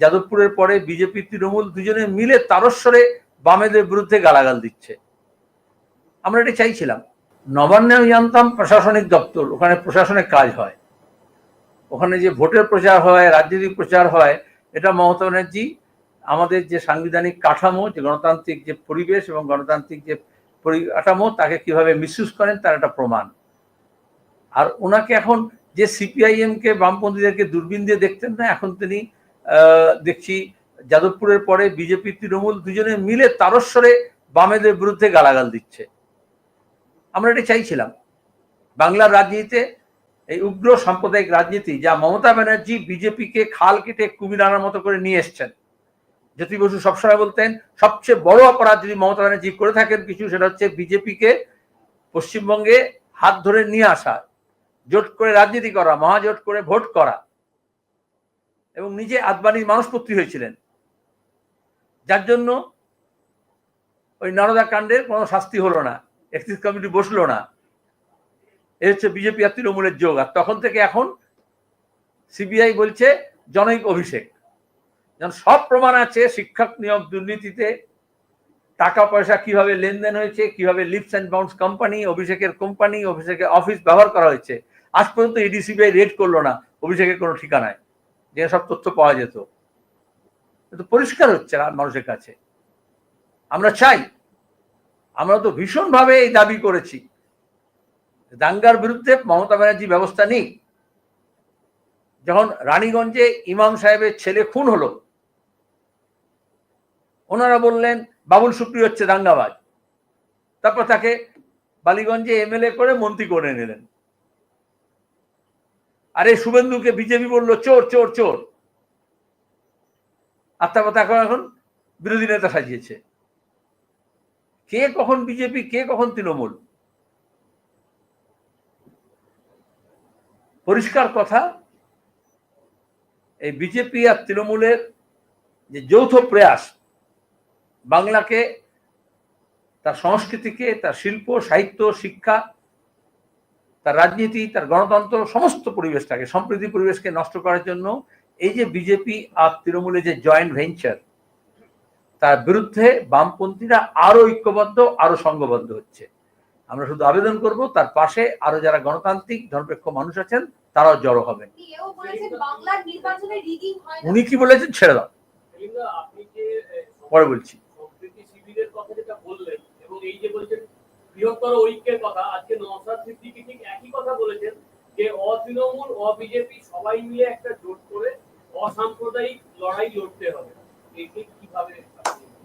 যাদবপুরের পরে বিজেপি, তৃণমূল দুজনে মিলে তারস্বরে বামেদের বিরুদ্ধে গালাগাল দিচ্ছে। আমরা এটা চাইছিলাম। নবান্নে আমি জানতাম প্রশাসনিক দপ্তর, ওখানে প্রশাসনের কাজ হয়। ওখানে যে ভোটের প্রচার হয়, রাজনৈতিক প্রচার হয়, এটা মমতা ব্যানার্জি, আমাদের যে সাংবিধানিক কাঠামো, যে গণতান্ত্রিক যে পরিবেশ এবং গণতান্ত্রিক যে পরিকাঠামো, তাকে কীভাবে মিসইউজ করেন তার একটা প্রমাণ। আর ওনাকে এখন যে সিপিআইএম কে বামপন্থীদেরকে দূরবীন দিয়ে দেখতেন না, এখন তিনি দেখছি যাদবপুরের পরে বিজেপি, তৃণমূল দুজনে মিলে তারস্বরে বামেদের বিরুদ্ধে গালাগাল দিচ্ছে। আমরা এটা চাইছিলাম। বাংলার রাজনীতিতে এই উগ্র সাম্প্রদায়িক রাজনীতি, যা মমতা ব্যানার্জি বিজেপিকে খাল কেটে কুমির আনার মতো করে নিয়ে এসছেন। জ্যোতি বসু সবসময় বলতেন, সবচেয়ে বড় অপরাধ যদি মমতা ব্যানার্জি করে থাকেন কিছু, সেটা হচ্ছে বিজেপিকে পশ্চিমবঙ্গে হাত ধরে নিয়ে আসা, জোট করে রাজনীতি করা, মহাজোট করে ভোট করা। এবং নিজে আদবানির মানুষপত্রী হয়েছিলেন। যার জন্য ওই নারদা কাণ্ডের কোনো শাস্তি হলো না, এক্সিস কমিটি বসল না। এ হচ্ছে বিজেপি আর তৃণমূলের যোগ। আর তখন থেকে এখন সিবিআই বলছে জনৈক অভিষেক। যেমন সব প্রমাণ আছে, শিক্ষক নিয়োগ দুর্নীতিতে টাকা পয়সা কীভাবে লেনদেন হয়েছে, কীভাবে লিপস অ্যান্ড বাউন্স কোম্পানি, অভিষেকের কোম্পানি, অভিষেকের অফিস ব্যবহার করা হয়েছে। আজ পর্যন্ত ইডি সিবিআই রেড করল না, অভিষেকের কোনো ঠিকানায়। যে সব তথ্য পাওয়া যেত। কিন্তু পরিষ্কার হচ্ছে না মানুষের কাছে। আমরা চাই, আমরা তো ভীষণভাবে এই দাবি করেছি, দাঙ্গার বিরুদ্ধে মমতা ব্যানার্জি ব্যবস্থা নেই। যখন রানীগঞ্জে ইমাম সাহেবের ছেলে খুন হলো, ওনারা বললেন, বাবুল সুপ্রিয় হচ্ছে দাঙ্গাবাজ। তারপর তাকে বালিগঞ্জে এমএলএ করে মন্ত্রী করে নিলেন। আরে শুভেন্দুকে বিজেপি বলল, চোর চোর চোর। আর তারপর তাকে এখন বিরোধী নেতা সাজিয়েছে। কে কখন বিজেপি, কে কখন তৃণমূল? পরিষ্কার কথা, এই বিজেপি আর তৃণমূলের যে যৌথ প্রয়াস, বাংলাকে তার সংস্কৃতিকে, তার শিল্প, সাহিত্য, শিক্ষা তার রাজনীতি, তার গণতন্ত্র, সমস্ত পরিবেশটাকে, সম্প্রীতি পরিবেশকে নষ্ট করার জন্য এই যে বিজেপি আর তৃণমূলের যে জয়েন্ট ভেঞ্চার তার বিরুদ্ধে বামপন্থীরা আরও ঐক্যবদ্ধ, আরও সংঘবদ্ধ হচ্ছে। আমরা শুধু আবেদন করব, তার পাশে আরও যারা গণতান্ত্রিক ধর্মপেক্ষ মানুষ আছেন, তারাও জড়ো হবেন। উনি কি বলেছেন? ছেড়ে দাও। পরে বলছি। এবং এই যে বলছেন বৃহত্তর ঐক্যের কথা আজকে নওশাদ সিদ্দিকী ঠিক একই কথা বলেছেন যে অতৃণমূল অবিজেপি সবাই মিলে একটা জোট করে অসাম্প্রদায়িক লড়াই লড়তে হবে। একে কীভাবে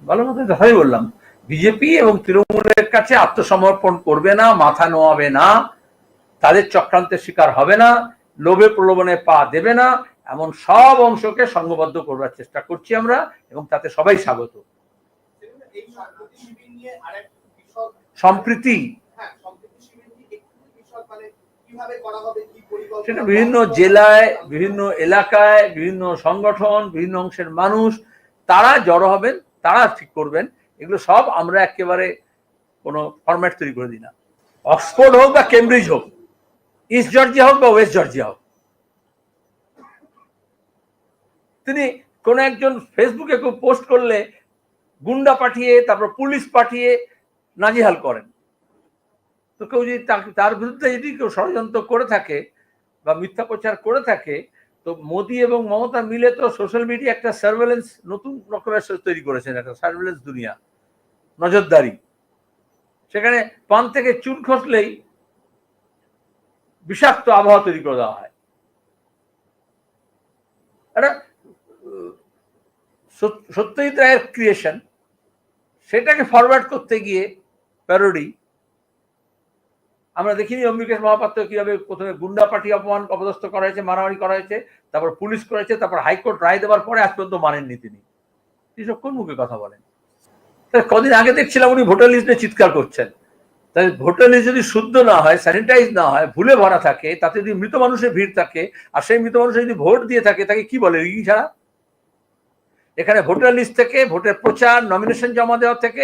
ভালো মতো কথাই বললাম। বিজেপি এবং তৃণমূলের কাছে আত্মসমর্পণ করবে না মাথা নোয়াবে না তাদের চক্রান্তের শিকার হবে না লোভে প্রলোভনে পা দেবে না এমন সব অংশকে সংঘবদ্ধ করবার চেষ্টা করছি আমরা এবং তাতে সবাই স্বাগত। এই নিয়ে আরেক বিশদ সম্প্রীতি। হ্যাঁ মানে সেটা বিভিন্ন জেলায় বিভিন্ন এলাকায় বিভিন্ন সংগঠন বিভিন্ন অংশের মানুষ তারা জড়ো হবেন তারা ঠিক করবেন। এগুলো সব আমরা একেবারে কোনো ফরম্যাট তৈরি করে দিই না। অক্সফোর্ড হোক বা কেমব্রিজ হোক ইস্ট জর্জিয়া হোক বা ওয়েস্ট জর্জিয়া হোক। তিনি কোন একজন ফেসবুকে পোস্ট করলে গুন্ডা পাঠিয়ে তারপর পুলিশ পাঠিয়ে নাজিহাল করেন। তো কেউ যদি তার- বিরুদ্ধে যদি কেউ ষড়যন্ত্র করে থাকে বা মিথ্যা প্রচার করে থাকে, তো মোদী এবং মমতা মিলে তো সোশ্যাল মিডিয়া একটা সার্ভেলেন্স, নতুন রকমের তৈরি করেছেন, একটা সার্ভেলেন্স দুনিয়া, নজরদারি। সেখানে পান থেকে চুন খসলেই বিষাক্ত আবহাওয়া তৈরি করে দেওয়া হয়। একটা সত্যজিৎ রায়ের ক্রিয়েশন সেটাকে ফরওয়ার্ড করতে গিয়ে প্যারোডি। আমরা দেখিনি অম্বিকেশ মহাপাত্র কীভাবে প্রথমে গুন্ডা পার্টি অপমান অপদস্থ করা হয়েছে মারামারি করা হয়েছে তারপর পুলিশ করেছে, তারপর হাইকোর্ট রায় দেওয়ার পরে আজ পর্যন্ত মানেননি তিনি। কোন মুখে কথা বলেন? কদিন আগে দেখছিলাম উনি ভোটার লিস্টে চিৎকার করছেন। তাই ভোটার লিস্ট যদি শুদ্ধ না হয়, স্যানিটাইজ না হয়, ভুলে ভরা থাকে, তাতে যদি মৃত মানুষের ভিড় থাকে, আর সেই মৃত মানুষ যদি ভোট দিয়ে থাকে, তাকে কি বলে, রিগিং ছাড়া? এখানে ভোটার লিস্ট থেকে, ভোটের প্রচার, নমিনেশন জমা দেওয়া থেকে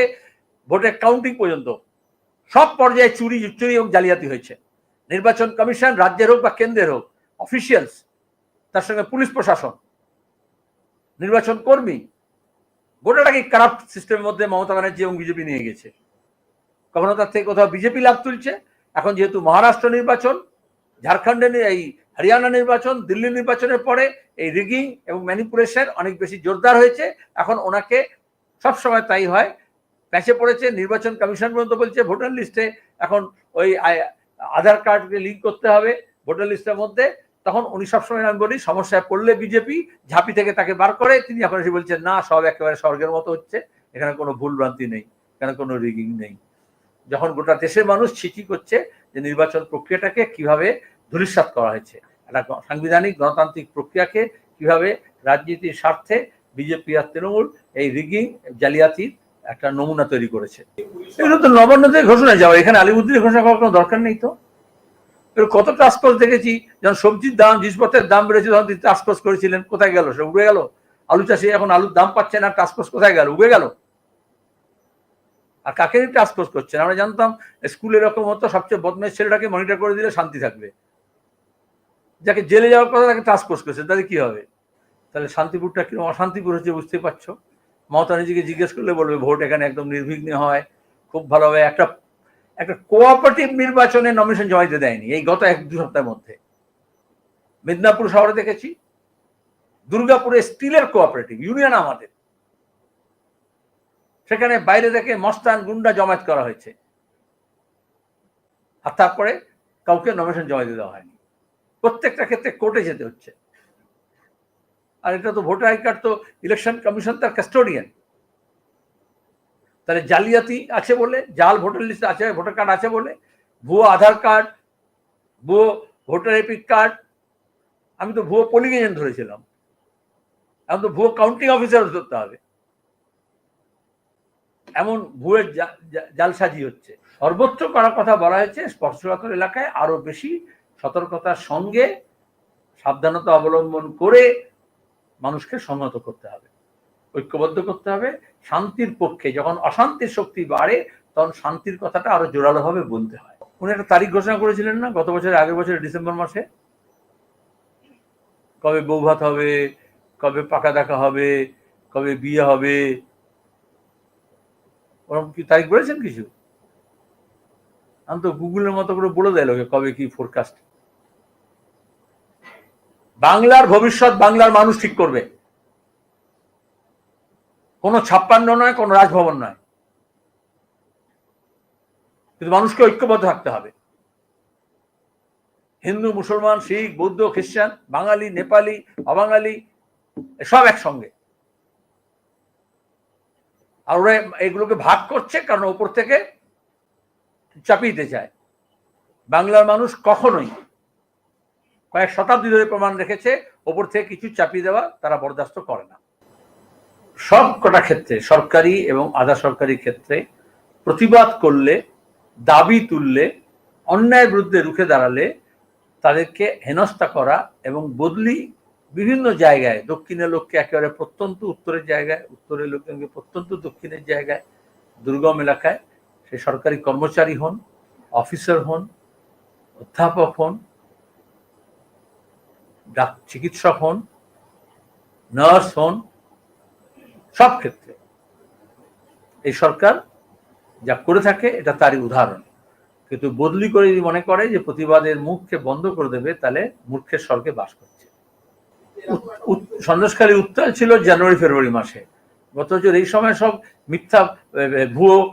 ভোটের কাউন্টিং পর্যন্ত সব পর্যায়ে চুরি চুরি এবং জালিয়াতি হয়েছে। নির্বাচন কমিশন রাজ্যের হোক বা কেন্দ্রের হোক অফিসিয়ালস তার সঙ্গে পুলিশ প্রশাসন, নির্বাচন কর্মী গোটাটাকে কারাপ্ট সিস্টেমের মধ্যে মমতা ব্যানার্জি এবং বিজেপি নিয়ে গেছে। কখনো তার থেকে কোথাও বিজেপি লাভ তুলছে? এখন যেহেতু মহারাষ্ট্র নির্বাচন ঝাড়খণ্ডে এই হরিয়ানা নির্বাচন, দিল্লি নির্বাচনের পরে এই রিগিং এবং ম্যানিপুলেশন অনেক বেশি জোরদার হয়েছে। এখন ওনাকে সবসময় তাই হয় প্যাচে পড়েছে, নির্বাচন কমিশন পর্যন্ত বলছে, ভোটার লিস্টে এখন ওই আধার কার্ডকে লিঙ্ক করতে হবে ভোটার লিস্টের মধ্যে। তখন উনি সবসময় আমি বলি, সমস্যায় পড়লে বিজেপি ঝাঁপি থেকে তাকে বার করে। তিনি এখন এসে বলছেন, না, সব একেবারে স্বর্গের মতো হচ্ছে। এখানে কোনো ভুল ভ্রান্তি নেই। এখানে কোনো রিগিং নেই। যখন গোটা দেশের মানুষ ছিচি করছে যে নির্বাচন প্রক্রিয়াটাকে কীভাবে ধূলিসাৎ করা হয়েছে, একটা সাংবিধানিক গণতান্ত্রিক প্রক্রিয়াকে কীভাবে রাজনীতির স্বার্থে বিজেপি আর তৃণমূল এই রিগিং জালিয়াতির একটা নমুনা তৈরি করেছে। এগুলো তো নবান্নদের ঘোষণা যাওয়া এখানে আলিমুদ্দিনের ঘোষণা করার কোনো দরকার নেই তো। কত ফোর্স দেখেছি যখন সবজির দাম, জিনিসপত্রের দাম বেড়েছে, তখন তিনি ফোর্স করেছিলেন, কোথায় গেল? সে উড়ে গেল? আলু চাষে এখন আলুর দাম পাচ্ছে না ফোর্স কোথায় গেল? উড়ে গেল? আর কাকে ফোর্স করছেন? আমরা জানতাম স্কুলে এরকম হতো, সবচেয়ে বদমেশ ছেলেটাকে মনিটর করে দিলে শান্তি থাকবে। যাকে জেলে যাওয়ার কথা তাকে ফোর্স করছে, তাহলে কি হবে? তাহলে শান্তিপুরটা কীরকম অশান্তিপুর হচ্ছে বুঝতে পারছ? মমতা নিজেকে জিজ্ঞেস করলে বলবে, ভোট এখানে একদম নির্বিঘ্নে হয়। খুব ভালোভাবে একটা একটা কোঅপারেটিভ নির্বাচনে নমিনেশন জমা দিতে দেয়নি, এই গত এক, দু সপ্তাহের মধ্যে। মেদিনীপুর শহরে দেখেছি, দুর্গাপুরে স্টিলের কোঅপারেটিভ ইউনিয়ন আমাদের। সেখানে বাইরে থেকে মস্তান গুন্ডা জমায়েত করা হয়েছে। আর তারপরে কাউকে নমিনেশন জমা দিতে দেওয়া হয়নি। প্রত্যেকটা ক্ষেত্রে কোর্টে যেতে হচ্ছে। আর এটা তো ভোটার আই কার্ড তো ইলেকশন কমিশন তার কাস্টোডিয়ান তাহলে জালিয়াতি আছে বলে, জাল ভোটার লিস্ট আছে, ভোটার কার্ড আছে বলে, ভুয়ো আধার কার্ড ভুয়ো ভোটার এপিক কার্ড আমি তো ভুয়ো পোলিং এজেন্ট ধরেছিলাম। এখন তো ভুয়ো কাউন্টিং অফিসার ধরতে হবে। এমন ভুয়ের জালসাজি হচ্ছে। সর্বোচ্চ করার কথা বলা হয়েছে, স্পর্শকাতর এলাকায় আরও বেশি সতর্কতার সঙ্গে সাবধানতা অবলম্বন করে মানুষকে সংহত করতে হবে। ঐক্যবদ্ধ করতে হবে। শান্তির পক্ষে যখন অশান্তির শক্তি বাড়ে, তখন শান্তির কথাটা আরও জোরালোভাবে বলতে হয়। উনি একটা তারিখ ঘোষণা করেছিলেন না? গত বছর আগের বছরের ডিসেম্বর মাসে? কবে বৌভাত হবে, কবে পাকা দেখা হবে, কবে বিয়ে হবে? ওরকম কি তারিখ বলেছেন কিছু? আমি তো গুগলের মতো করে বলে দেয় লোকে কবে কি ফোরকাস্ট বাংলার ভবিষ্যৎ বাংলার মানুষ ঠিক করবে। কোনো ছাপ্পান্ন নয়, কোনো রাজভবন নয়। কিন্তু মানুষকে ঐক্যবদ্ধ থাকতে হবে। হিন্দু, মুসলমান, শিখ, বৌদ্ধ, খ্রিস্টান, বাঙালি, নেপালি, অবাঙালি, সব একসঙ্গে। আর ওরা এগুলোকে ভাগ করছে কারণ ওপর থেকে চাপিয়ে দিতে চায়। বাংলার মানুষ কখনোই কয়েক শতাব্দী ধরে প্রমাণ রেখেছে, ওপর থেকে কিছু চাপিয়ে দেওয়া তারা বরদাস্ত করে না। সব কটা ক্ষেত্রে, সরকারি এবং আধা সরকারি ক্ষেত্রে প্রতিবাদ করলে, দাবি তুললে, অন্যায়ের বিরুদ্ধে রুখে দাঁড়ালে তাদেরকে হেনস্থা করা এবং বদলি বিভিন্ন জায়গায়, দক্ষিণের লোককে একেবারে প্রত্যন্ত উত্তরের জায়গায়, উত্তরের লোককে প্রত্যন্ত দক্ষিণের জায়গায়, দুর্গম এলাকায় সে সরকারি কর্মচারী হন, অফিসার হন, অধ্যাপক হন চিকিৎসক হন, নার্স হন, সব ক্ষেত্রে। এই সরকার যা করে থাকে, এটা তারই উদাহরণ। কিন্তু বদলি করে যদি মনে করে যে প্রতিবাদের মুখকে বন্ধ করে দেবে, তাহলে মূর্খের স্বর্গে বাস করছে। উত- উত্তাল ছিল জানুয়ারি, ফেব্রুয়ারি মাসে। গত বছর এই সময় সব মিথ্যা ভুয়ো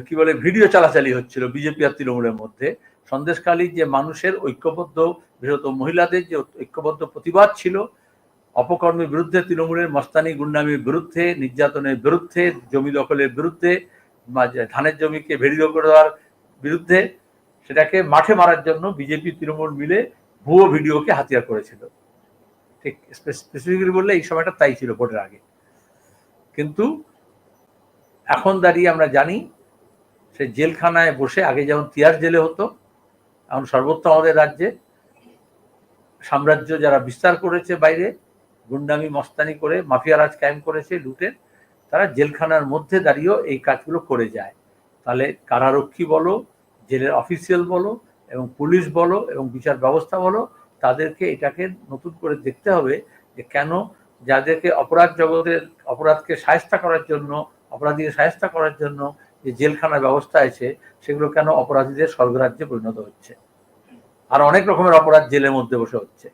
কি বলে, ভিডিও চালাচালি হচ্ছিল বিজেপি আর তৃণমূলের মধ্যে। সন্দেশখালী যে মানুষের ঐক্যবদ্ধ বিশেষত মহিলাদের যে ঐক্যবদ্ধ প্রতিবাদ ছিল, অপকর্মের বিরুদ্ধে, তৃণমূলের মস্তানি গুন্ডামির বিরুদ্ধে, নির্যাতনের বিরুদ্ধে, জমি দখলের বিরুদ্ধে ধানের জমিকে ভেড়িও করে দেওয়ার বিরুদ্ধে, সেটাকে মাঠে মারার জন্য বিজেপি, তৃণমূল মিলে ভুয়ো ভিডিওকে হাতিয়ার করেছিল। ঠিক স্পেসিফিক্যালি বললে এই সময়টা তাই ছিল ভোটের আগে। কিন্তু এখন দাঁড়িয়ে আমরা জানি, সে জেলখানায় বসে আগে যেমন তিয়ার জেলে হতো এখন সর্বত্র আমাদের রাজ্যে। সাম্রাজ্য যারা বিস্তার করেছে বাইরে, গুন্ডামি, মস্তানি করে মাফিয়া রাজ কায়েম করেছে লুটের, তারা জেলখানার মধ্যে দাঁড়িয়েও এই কাজগুলো করে যায়। তাহলে কারারক্ষী বলো, জেলের অফিসিয়াল বলো এবং পুলিশ বলো এবং বিচার ব্যবস্থা বলো, তাদেরকে এটাকে নতুন করে দেখতে হবে যে কেন যাদেরকে অপরাধ জগতের, অপরাধকে সায়স্তা করার জন্য, অপরাধীকে সায়স্তা করার জন্য যে জেলখানার ব্যবস্থা আছে, সেগুলো কেন অপরাধীদের স্বর্গরাজ্যে পরিণত হচ্ছে? আর অনেক রকমের অপরাধ জেলের মধ্যে বসে হচ্ছে।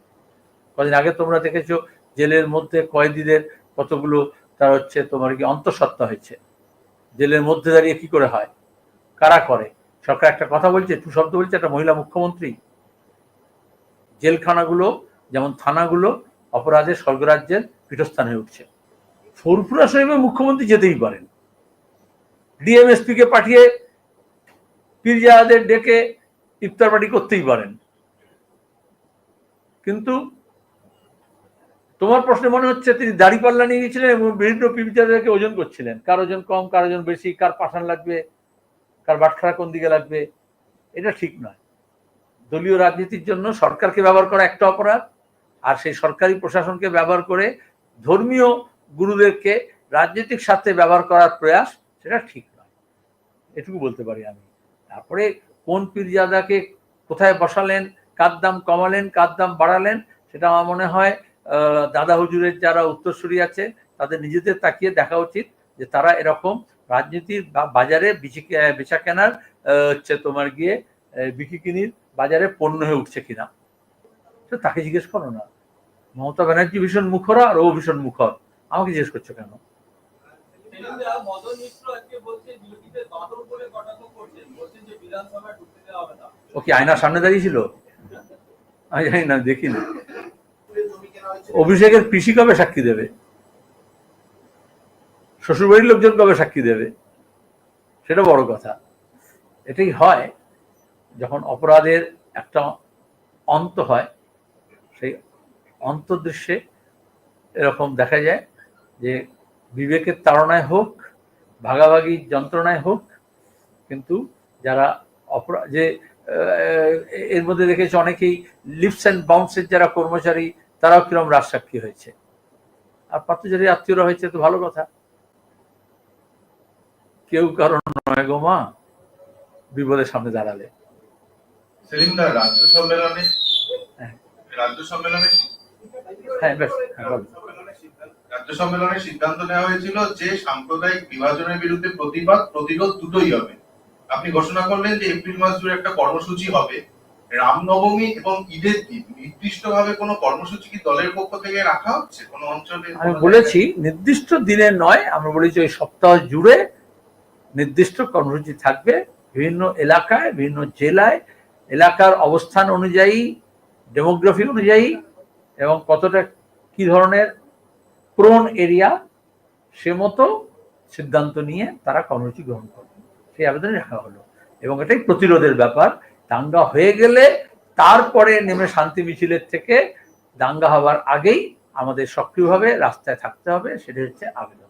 কদিন আগে তোমরা দেখেছ, জেলের মধ্যে কয়েদিদের কতগুলো, তার হচ্ছে তোমার কি অন্তঃসত্ত্বা হয়েছে। জেলের মধ্যে দাঁড়িয়ে কি করে হয়? কারা করে? সরকার একটা কথা বলছে, টু শব্দ বলছে, একটা মহিলা মুখ্যমন্ত্রী। জেলখানাগুলো, যেমন থানাগুলো, অপরাধের স্বর্গরাজ্যের পীঠস্থান হয়ে উঠছে। ফুরফুরা শরীফে মুখ্যমন্ত্রী যেতেই পারেন। ডিএমএসপি কে পাঠিয়ে পীরজাহাদের ডেকে ইফতার পার্টি করতেই পারেন। কিন্তু তোমার প্রশ্নে মনে হচ্ছে তিনি দাড়ি পাল্লা নিয়ে গেছিলেন এবং বিভিন্ন পীরজাহাদেরকে ওজন করছিলেন। কার ওজন কম, কার ওজন বেশি, কার পাঠান লাগবে, কার বাটখারা কোন দিকে লাগবে, এটা ঠিক নয়। দলীয় রাজনীতির জন্য সরকারকে ব্যবহার করা একটা অপরাধ, আর সেই সরকারি প্রশাসনকে ব্যবহার করে ধর্মীয় গুরুদেরকে রাজনৈতিক স্বার্থে ব্যবহার করার প্রয়াস, সেটা ঠিক এটুকু বলতে পারি আমি। তারপরে কোন পীরজাদাকে কোথায় বসালেন, কার দাম কমালেন, কার দাম বাড়ালেন, সেটা আমার মনে হয় দাদা হুজুরের যারা উত্তরসূরি আছে, তাদের নিজেদের তাকিয়ে দেখা উচিত যে তারা এরকম রাজনীতির বাজারে বিচি কেনার হচ্ছে তোমার গিয়ে বিকিকিনির বাজারে পণ্য হয়ে উঠছে কিনা। তো তাকে জিজ্ঞেস করো না। মমতা ব্যানার্জি ভীষণ মুখরা আর ও ভীষণ মুখর। আমাকে জিজ্ঞেস করছ কেন? ও আয়নার সামনে দাঁড়িয়েছিল আমি জানি না, দেখিনি। অভিষেকের পিসি কবে সাক্ষী দেবে? শ্বশুরবাড়ির লোকজন কবে সাক্ষী দেবে? সেটা বড় কথা। এটাই হয়, যখন অপরাধের একটা অন্ত হয়, সেই অন্তর্দৃশ্যে এরকম দেখা যায় যে বিবেকের তাড়নায় হোক ভাগাভাগি যন্ত্রণায় হোক কিন্তু যারা অপরাধ যে এর মধ্যে দেখেছি অনেকেই লিপস অ্যান্ড বাউন্সের যারা কর্মচারী তারাও কিরম রাজসাক্ষী হয়েছে। আর পাত্রচারী আত্মীয়রা হয়েছে তো ভালো কথা। কেউ কারণ নয় গো মা বিপদের সামনে দাঁড়ালে। রাজ্য সম্মেলনে? হ্যাঁ। রাজ্য সম্মেলনে? হ্যাঁ বেশ হ্যাঁ। রাজ্য সম্মেলনে সিদ্ধান্ত নেওয়া হয়েছিল যে সাম্প্রদায়িক বিভাজনের বিরুদ্ধে প্রতিবাদ, প্রতিরোধ দুটোই হবে। আপনি ঘোষণা করলেন যে এপ্রিল মাস জুড়ে একটা কর্মসূচি হবে। রামনবমী এবং ঈদের দিন নির্দিষ্টভাবে কোনো কর্মসূচি কি দলের পক্ষ থেকে রাখা হচ্ছে? কোনো অঞ্চলে আমি বলেছি, নির্দিষ্ট দিনে নয়, আমরা বলেছি ওই সপ্তাহ জুড়ে নির্দিষ্ট কর্মসূচি থাকবে। বিভিন্ন এলাকায়, বিভিন্ন জেলায়, এলাকার অবস্থান অনুযায়ী, ডেমোগ্রাফি অনুযায়ী, এবং কতটা কি ধরনের প্রোন এরিয়া সে মতো সিদ্ধান্ত নিয়ে তারা কর্মসূচি গ্রহণ করবে সেই আবেদন রাখা হলো। এবং এটাই প্রতিরোধের ব্যাপার। দাঙ্গা হয়ে গেলে তারপরে নেমে শান্তি মিছিলের থেকে দাঙ্গা হওয়ার আগেই আমাদের সক্রিয়ভাবে রাস্তায় থাকতে হবে সেটা হচ্ছে আবেদন।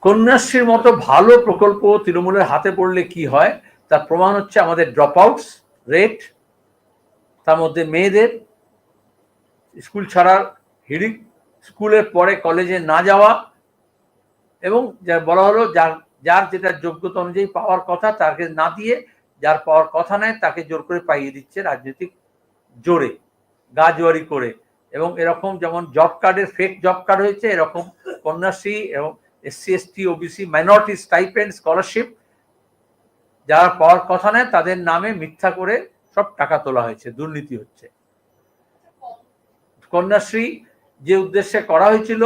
কন্যাশ্রীর মতো ভালো প্রকল্প তৃণমূলের হাতে পড়লে কি হয়? তার প্রমাণ হচ্ছে আমাদের ড্রপ আউটস রেট তার মধ্যে মেয়েদের স্কুল ছাড়ার হিড়িক স্কুলের পরে কলেজে না যাওয়া এবং যা বলা হলো যার যার যেটা যোগ্যতা অনুযায়ী পাওয়ার কথা তাকে না দিয়ে যার পাওয়ার কথা নেয় তাকে জোর করে পাইয়ে দিচ্ছে রাজনৈতিক জোরে গা জোয়ারি করে। এবং এরকম যেমন জব কার্ডের ফেক জব কার্ড হয়েছে, এরকম কন্যাশ্রী এবং SC ST OBC minority stipend scholarship যারা পাওয়ার কথা নেয় তাদের নামে মিথ্যা করে সব টাকা তোলা হয়েছে, দুর্নীতি হচ্ছে। কন্যাশ্রী যে উদ্দেশ্যে করা হয়েছিল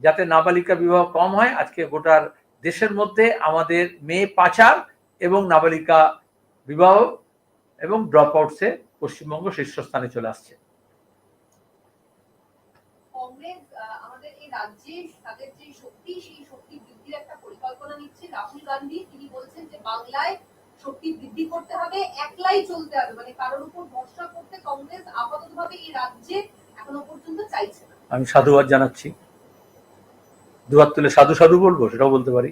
যাতে নাবালিকা বিবাহ কম হয়, আজকে গোটার দেশের মধ্যে আমাদের মেয়ে পাচার এবং নাবালিকা বিবাহ এবং ড্রপ আউটসে পশ্চিমবঙ্গ শীর্ষস্থানে চলে আসছে। আমাদের এই রাজ্যে তাদের যে শক্তি, সেই শক্তি বৃদ্ধির একটা পরিকল্পনা নিচ্ছে রাহুল গান্ধী। তিনি বলছেন যে বাংলায় শক্তি বৃদ্ধি করতে হবে, একলাই চলতে হবে। মানে কারোর উপর ভরসা করতে কংগ্রেস আপাততভাবে এই রাজ্যে আমি সাধুবাদ জানাচ্ছি। দুহাত তুলে সাধু সাধু বলব সেটাও বলতে পারি।